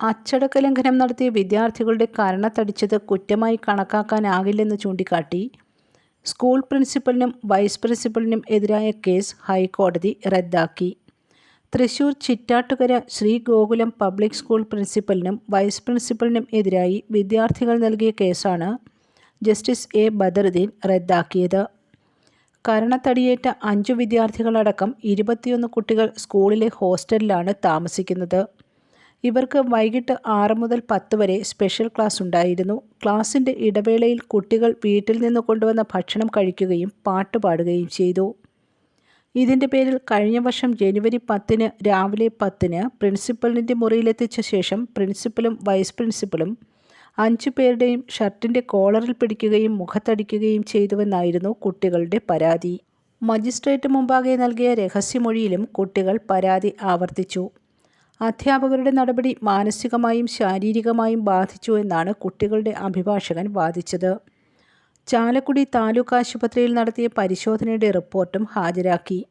അച്ചടക്ക ലംഘനം നടത്തിയ വിദ്യാർത്ഥികളുടെ കരണത്തടിച്ചത് കുറ്റമായി കണക്കാക്കാനാകില്ലെന്ന് ചൂണ്ടിക്കാട്ടി. സ്കൂൾ പ്രിൻസിപ്പലിനും വൈസ് പ്രിൻസിപ്പലിനും എതിരായ കേസ് ഹൈക്കോടതി റദ്ദാക്കി. തൃശൂർ ചിറ്റാട്ടുകര ശ്രീ ഗോകുലം പബ്ലിക് സ്കൂൾ പ്രിൻസിപ്പലിനും വൈസ് പ്രിൻസിപ്പലിനും എതിരായി വിദ്യാർത്ഥികൾ നൽകിയ കേസാണ് ജസ്റ്റിസ് എ ബദറുദ്ദീൻ റദ്ദാക്കിയത്. കരണത്തടിയേറ്റ അഞ്ചു വിദ്യാർത്ഥികളടക്കം ഇരുപത്തിയൊന്ന് കുട്ടികൾ സ്കൂളിലെ ഹോസ്റ്റലിലാണ് താമസിക്കുന്നത്. ഇവർക്ക് വൈകിട്ട് ആറ് മുതൽ പത്ത് വരെ സ്പെഷ്യൽ ക്ലാസ് ഉണ്ടായിരുന്നു. ക്ലാസിന്റെ ഇടവേളയിൽ കുട്ടികൾ വീട്ടിൽ നിന്ന് കൊണ്ടുവന്ന ഭക്ഷണം കഴിക്കുകയും പാട്ട് പാടുകയും ചെയ്തു. ഇതിന്റെ പേരിൽ കഴിഞ്ഞ വർഷം ജനുവരി പത്തിന് രാവിലെ പത്തിന് പ്രിൻസിപ്പലിന്റെ മുറിയിലെത്തിച്ച ശേഷം പ്രിൻസിപ്പലും വൈസ് പ്രിൻസിപ്പലും അഞ്ചു പേരുടെയും ഷർട്ടിന്റെ കോളറിൽ പിടിക്കുകയും മുഖത്തടിക്കുകയും ചെയ്തുവെന്നായിരുന്നു കുട്ടികളുടെ പരാതി. മജിസ്ട്രേറ്റ് മുമ്പാകെ നൽകിയ രഹസ്യമൊഴിയിലും കുട്ടികൾ പരാതി ആവർത്തിച്ചു. അധ്യാപകരുടെ നടപടി മാനസികമായും ശാരീരികമായും ബാധിച്ചു എന്നാണ് കുട്ടികളുടെ അഭിഭാഷകൻ വാദിച്ചത്. ചാലക്കുടി താലൂക്ക് ആശുപത്രിയിൽ നടത്തിയ പരിശോധനയുടെ റിപ്പോർട്ടും ഹാജരാക്കി.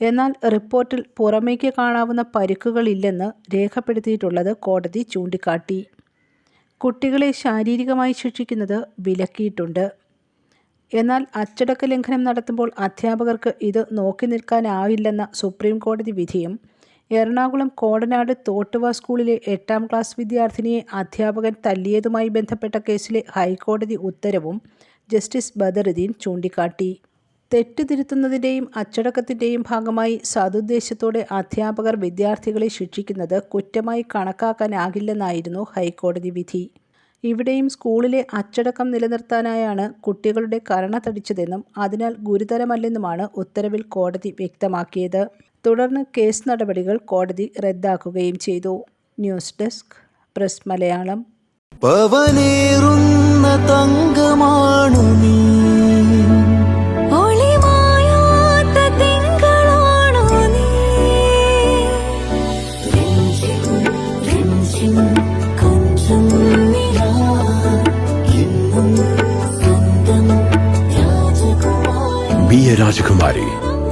എന്നാൽ റിപ്പോർട്ടിൽ പുറമേക്ക് കാണാവുന്ന പരിക്കുകളില്ലെന്ന് രേഖപ്പെടുത്തിയിട്ടുള്ളത് കോടതി ചൂണ്ടിക്കാട്ടി. കുട്ടികളെ ശാരീരികമായി ശിക്ഷിക്കുന്നത് വിലക്കിയിട്ടുണ്ട്. എന്നാൽ അച്ചടക്ക ലംഘനം നടത്തുമ്പോൾ അധ്യാപകർക്ക് ഇത് നോക്കി നിൽക്കാനാവില്ലെന്ന സുപ്രീം കോടതി വിധിയും എറണാകുളം കോടനാട് തോട്ടുവ സ്കൂളിലെ എട്ടാം ക്ലാസ് വിദ്യാർത്ഥിനിയെ അധ്യാപകൻ തല്ലിയതുമായി ബന്ധപ്പെട്ട കേസിലെ ഹൈക്കോടതി ഉത്തരവും ജസ്റ്റിസ് ബദറുദ്ദീൻ ചൂണ്ടിക്കാട്ടി. തെറ്റ് തിരുത്തുന്നതിന്റെയും അച്ചടക്കത്തിന്റെയും ഭാഗമായി സതുദ്ദേശത്തോടെ അധ്യാപകർ വിദ്യാർത്ഥികളെ ശിക്ഷിക്കുന്നത് കുറ്റമായി കണക്കാക്കാനാകില്ലെന്നായിരുന്നു ഹൈക്കോടതി വിധി. ഇവിടെയും സ്കൂളിലെ അച്ചടക്കം നിലനിർത്താനായാണ് കുട്ടികളുടെ കരണ തടിച്ചതെന്നും അതിനാൽ ഗുരുതരമല്ലെന്നുമാണ് ഉത്തരവിൽ കോടതി വ്യക്തമാക്കിയത്. തുടർന്ന് കേസ് നടപടികൾ കോടതി റദ്ദാക്കുകയും ചെയ്തു. News desk press Malayalam. പവനേറുന്ന തങ്കമാണു നീ. രാജകുമാരി